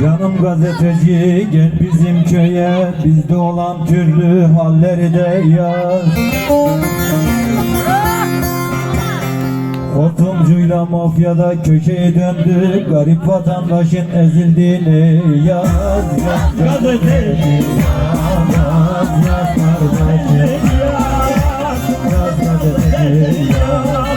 Canım gazeteci gel bizim köye Bizde olan türlü halleri de yaz Hortumcuyla mafyada köşeye döndü Garip vatandaşın ezildiğini yaz Yaz gazeteci yaz Yaz yaz kardeşim Yaz gazeteci yaz Yaz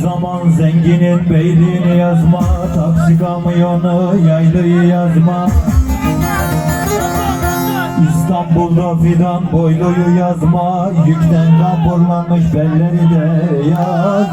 zaman zenginin beyliğini yazma Taksi kamyonu yaylıyı yazma. İstanbul'da fidan boyluyu yazma Yükten raporlanmış belleri de Yaz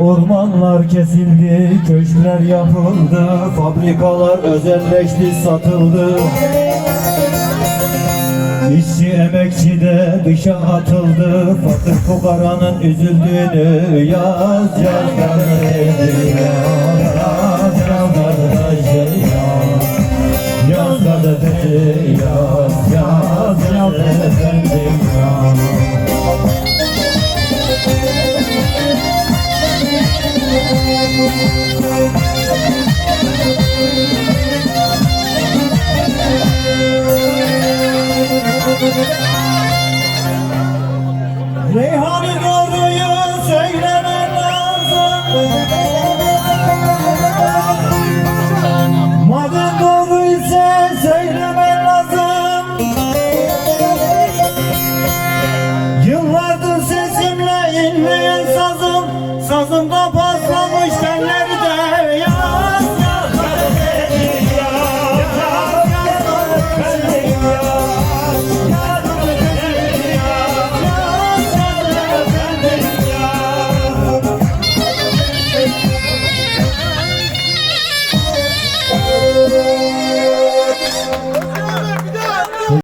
Ormanlar kesildi, köşkler yapıldı, fabrikalar özelleşti, satıldı. İşçi emekçi de dışa atıldı, fakir fukaranın üzüldüğünü yaz yaz gazeteci Yeah.